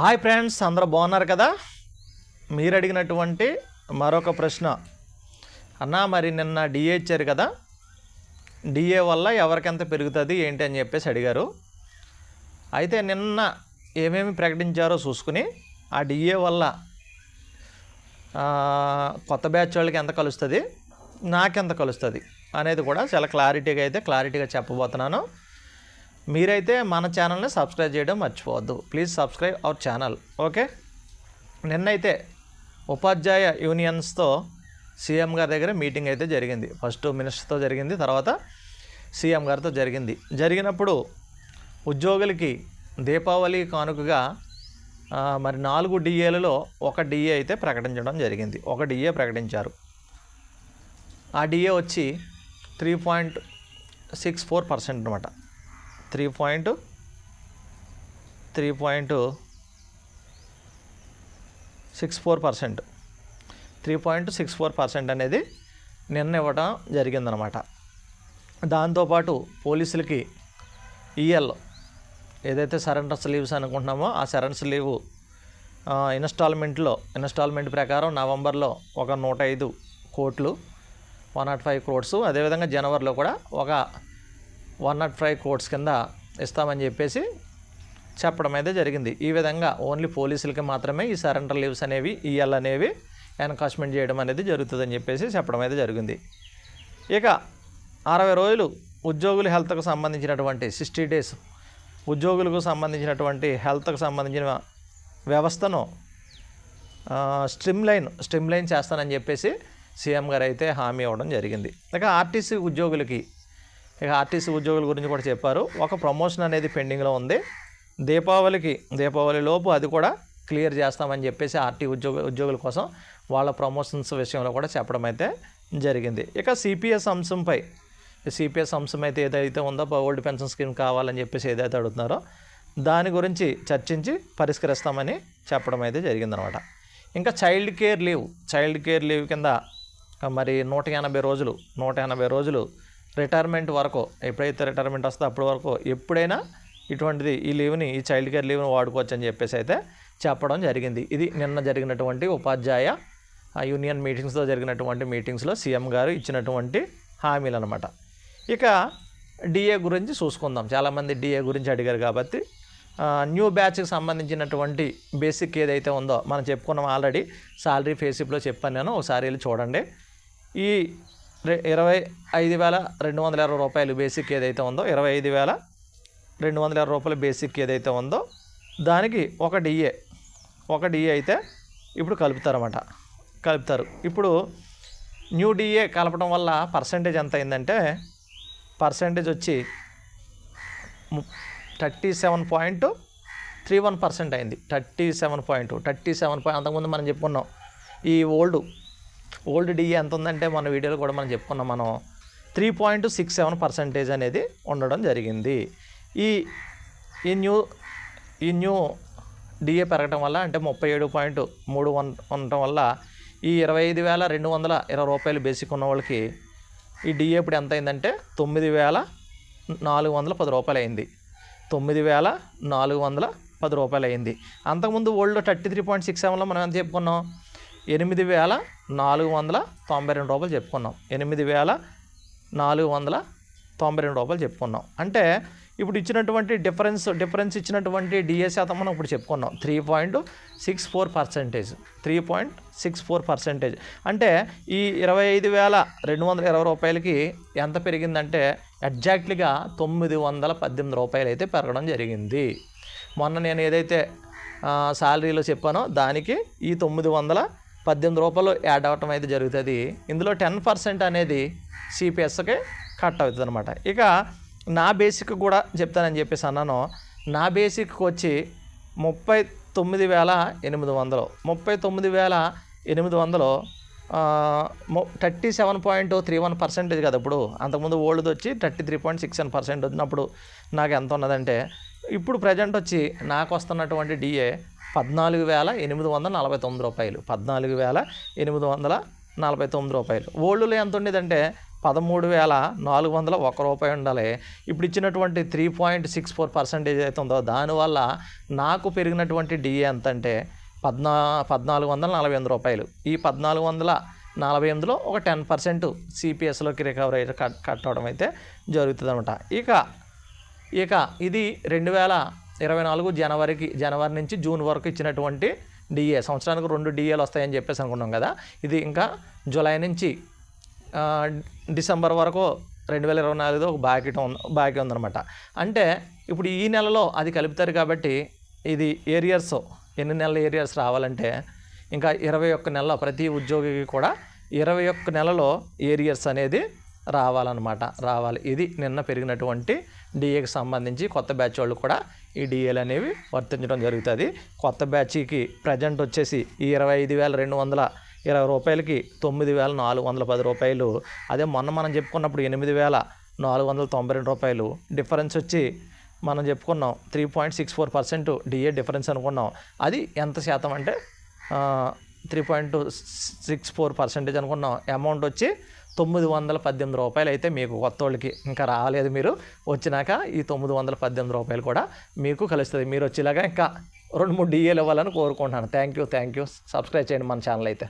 Hi friends అందరూ బాగున్నారు కదా? మీరు అడిగినటువంటి మరొక ప్రశ్న. అన్నా మరి నిన్న డిఏ ఇచ్చారు కదా? డిఏ వల్ల ఎవరికెంత పెరుగుతుంది ఏంటి అని చెప్పేసి అడిగారు. అయితే నిన్న ఏమేమి ప్రకటించారో చూసుకుని ఆ డిఏ వల్ల కొత్త బ్యాచ్ వాళ్ళకి ఎంత కలుస్తుంది నాకెంత కలుస్తుంది అనేది కూడా చాలా క్లారిటీగా అయితే క్లారిటీగా చెప్పబోతున్నాను. మీరైతే మన ఛానల్ని సబ్స్క్రైబ్ చేయడం మర్చిపోవద్దు. Please subscribe our channel. Okay? నిన్నైతే ఉపాధ్యాయ యూనియన్స్తో సీఎం గారి దగ్గర మీటింగ్ అయితే జరిగింది. ఫస్ట్ మినిస్టర్తో జరిగింది తర్వాత సీఎం గారితో జరిగింది. జరిగినప్పుడు ఉద్యోగులకి దీపావళి కానుకగా మరి నాలుగు డిఏలలో ఒక డిఏ అయితే ప్రకటించడం జరిగింది. ఒక డిఏ ప్రకటించారు. ఆ డిఏ వచ్చి three point six four percent అనమాట three point three point six four percent. Three point six four percent అనేది నిన్న ఇవ్వడం జరిగిందనమాట దాంతోపాటు పోలీసులకి ఈఎల్ ఏదైతే సరెండర్ లీవ్స్ అనుకుంటున్నామో ఆ సరెండర్స్ లీవ్ ఇన్స్టాల్మెంట్లో ఇన్స్టాల్మెంట్ ప్రకారం నవంబర్లో ఒక నూట ఐదు కోట్లు వన్ నాట్ ఫైవ్ క్రోడ్స్ అదేవిధంగా జనవరిలో కూడా ఒక వన్ నాట్ ఫైవ్ కోర్ట్స్ కింద ఇస్తామని చెప్పేసి చెప్పడం అయితే జరిగింది. ఈ విధంగా ఓన్లీ పోలీసులకి మాత్రమే ఈ సరెండర్ లీవ్స్ అనేవి ఈఎల్ అనేవి ఎన్కాష్మెంట్ చేయడం అనేది జరుగుతుందని చెప్పేసి చెప్పడం అయితే జరిగింది. ఇక అరవై రోజులు ఉద్యోగుల హెల్త్కు సంబంధించినటువంటి సిక్స్టీ డేస్ ఉద్యోగులకు సంబంధించినటువంటి హెల్త్కు సంబంధించిన వ్యవస్థను స్ట్రిమ్ లైన్ స్ట్రిమ్ లైన్ చేస్తానని చెప్పేసి సీఎం గారు అయితే హామీ ఇవ్వడం జరిగింది. ఇక ఆర్టీసీ ఉద్యోగులకి ఇక ఆర్టీసీ ఉద్యోగుల గురించి కూడా చెప్పారు. ఒక ప్రమోషన్ అనేది పెండింగ్లో ఉంది. దీపావళికి దీపావళి లోపు అది కూడా క్లియర్ చేస్తామని చెప్పేసి ఆర్టీ ఉద్యోగ ఉద్యోగుల కోసం వాళ్ళ ప్రమోషన్స్ విషయంలో కూడా చెప్పడం అయితే జరిగింది. ఇక సిపిఎస్ అంశంపై సిపిఎస్ అంశం అయితే ఏదైతే ఉందో ఓల్డ్ పెన్షన్ స్కీమ్ కావాలని చెప్పేసి ఏదైతే అడుగుతున్నారో దాని గురించి చర్చించి పరిష్కరిస్తామని చెప్పడం అయితే జరిగిందనమాట. ఇంకా child care leave child care leave కింద మరి నూట ఎనభై రోజులు నూట ఎనభై రోజులు రిటైర్మెంట్ వరకు ఎప్పుడైతే రిటైర్మెంట్ వస్తుందో అప్పటి వరకు ఎప్పుడైనా ఇటువంటిది ఈ లీవ్ని ఈ చైల్డ్ కేర్ లీవ్ని వాడుకోవచ్చు అని చెప్పేసి అయితే చెప్పడం జరిగింది. ఇది నిన్న జరిగినటువంటి ఉపాధ్యాయ యూనియన్ మీటింగ్స్లో జరిగినటువంటి మీటింగ్స్లో సీఎం గారు ఇచ్చినటువంటి హామీలు అనమాట ఇక డిఏ గురించి చూసుకుందాం. చాలామంది డిఏ గురించి అడిగారు కాబట్టి న్యూ బ్యాచ్కి సంబంధించినటువంటి బేసిక్ ఏదైతే ఉందో మనం చెప్పుకున్నాం ఆల్రెడీ సాలరీ ఫేసిప్లో చెప్పాను నేను ఒకసారి వెళ్ళి చూడండి. ఈ ఇరవై ఐదు వేల రెండు వందల ఇరవై రూపాయలు బేసిక్ ఏదైతే ఉందో ఇరవై ఐదు వేల రెండు వందల ఇరవై రూపాయల బేసిక్ ఏదైతే ఉందో దానికి ఒక డిఏ ఒక డిఏ అయితే ఇప్పుడు కలుపుతారన్నమాట. కలుపుతారు. ఇప్పుడు న్యూ డిఏ కలపడం వల్ల పర్సంటేజ్ ఎంత అయిందంటే పర్సంటేజ్ వచ్చి thirty seven point three one percent అయింది. Thirty seven point thirty seven point అంతకుముందు మనం చెప్పుకున్నాం ఈ ఓల్డ్ ఓల్డ్ డిఏ ఎంత ఉందంటే మన వీడియోలో కూడా మనం చెప్పుకున్నాం మనం three point six seven percentage అనేది ఉండడం జరిగింది. ఈ ఈ న్యూ ఈ న్యూ డిఏ పెరగడం వల్ల అంటే ముప్పై ఏడు పాయింట్ మూడు వన్ ఉండటం వల్ల ఈ ఇరవై ఐదు వేల రెండు వందల ఇరవై రూపాయలు బేసిక్ ఉన్న వాళ్ళకి ఈ డిఏ ఇప్పుడు ఎంత అయిందంటే తొమ్మిది వేల నాలుగు వందల పది రూపాయలు అయింది. తొమ్మిది వేల నాలుగు వందల పది రూపాయలు అయింది. అంతకుముందు old thirty three point six సెవెన్లో మనం ఎంత చెప్పుకున్నాం? ఎనిమిది వేల నాలుగు వందల తొంభై రెండు రూపాయలు చెప్పుకున్నాం. ఎనిమిది వేల నాలుగు వందల తొంభై రెండు రూపాయలు చెప్పుకున్నాం. అంటే ఇప్పుడు ఇచ్చినటువంటి డిఫరెన్స్ డిఫరెన్స్ ఇచ్చినటువంటి డిఏ శాతం మనం ఇప్పుడు చెప్పుకున్నాం. Three point six four percentage three point six four percentage. అంటే ఈ ఇరవై ఐదు వేల రెండు వందల ఇరవై రూపాయలకి ఎంత పెరిగిందంటే ఎగ్జాక్ట్లీగా తొమ్మిది వందల పద్దెనిమిది రూపాయలు అయితే పెరగడం జరిగింది. మొన్న నేను ఏదైతే శాలరీలో చెప్పానో దానికి ఈ తొమ్మిది వందల పద్దెనిమిది రూపాయలు యాడ్ అవ్వటం అయితే జరుగుతుంది. ఇందులో టెన్ పర్సెంట్ అనేది సిపిఎస్కి కట్ అవుతుంది అనమాట ఇక నా బేసిక్ కూడా చెప్తానని చెప్పేసి అన్నాను. నా బేసిక్ వచ్చి ముప్పై తొమ్మిది వేల ఎనిమిది వందలు. ముప్పై తొమ్మిది వేల ఎనిమిది వందలు thirty seven point three one percentage కదా ఇప్పుడు. అంతకుముందు ఓల్డ్ వచ్చి thirty three point six one percent. వచ్చినప్పుడు నాకు ఎంత ఉన్నదంటే ఇప్పుడు ప్రజెంట్ వచ్చి నాకు వస్తున్నటువంటి డిఏ పద్నాలుగు వేల ఎనిమిది వందల నలభై తొమ్మిది రూపాయలు. పద్నాలుగు వేల ఎనిమిది వందల నలభై తొమ్మిది రూపాయలు. ఓల్డ్లో ఎంత ఉండేదంటే పదమూడు వేల నాలుగు వందల ఒక రూపాయి ఉండాలి. ఇప్పుడు ఇచ్చినటువంటి three point six four percentage అయితే ఉందో దానివల్ల నాకు పెరిగినటువంటి డిఏ ఎంత అంటే పద్నా పద్నాలుగు వందల నలభై ఎనిమిది రూపాయలు. ఈ పద్నాలుగు వందల నలభై ఎనిమిదిలో ఒక టెన్ పర్సెంట్ సిపిఎస్లోకి రికవరీ అయితే కట్ కట్టడం అయితే జరుగుతుంది అనమాట ఇక ఇక ఇది రెండు వేల ఇరవై నాలుగు జనవరికి జనవరి నుంచి జూన్ వరకు ఇచ్చినటువంటి డిఏ సంవత్సరానికి రెండు డిఏలు వస్తాయని చెప్పేసి అనుకున్నాం కదా. ఇది ఇంకా జూలై నుంచి డిసెంబర్ వరకు రెండు వేల ఇరవై నాలుగులో ఒక బాకీ ఉంది బాకీ ఉందన్నమాట. అంటే ఇప్పుడు ఈ నెలలో అది కలుపుతారు కాబట్టి ఇది ఏరియర్స్ ఎన్ని నెలల ఏరియర్స్ రావాలంటే ఇంకా ఇరవై ఒక్క నెల ప్రతి ఉద్యోగికి కూడా ఇరవై ఒక్క నెలలో ఏరియర్స్ అనేది రావాలన్నమాట రావాలి. ఇది నిన్న పెరిగినటువంటి డిఏకి సంబంధించి కొత్త బ్యాచ్ వాళ్ళు కూడా ఈ డిఏలు అనేవి వర్తించడం జరుగుతుంది. కొత్త బ్యాచ్కి ప్రజెంట్ వచ్చేసి ఈ ఇరవై ఐదు వేల రెండు వందల ఇరవై రూపాయలకి తొమ్మిది వేల నాలుగు వందల పది రూపాయలు. అదే మొన్న మనం చెప్పుకున్నప్పుడు ఎనిమిది వేల నాలుగు వందల తొంభై రెండు రూపాయలు. డిఫరెన్స్ వచ్చి మనం చెప్పుకున్నాం three point six four percent DA difference అనుకున్నాం. అది ఎంత శాతం అంటే three point six four percentage అనుకున్నాం. అమౌంట్ వచ్చి తొమ్మిది వందల పద్దెనిమిది రూపాయలు అయితే మీకు కొత్త వాళ్ళకి ఇంకా రాలేదు మీరు. వచ్చినాక ఈ తొమ్మిది వందల పద్దెనిమిది రూపాయలు కూడా మీకు కలుస్తుంది. మీరు వచ్చేలాగా ఇంకా రెండు మూడు డిఏలు ఇవ్వాలని కోరుకుంటున్నాను. Thank you thank you subscribe చేయండి మన ఛానల్ అయితే.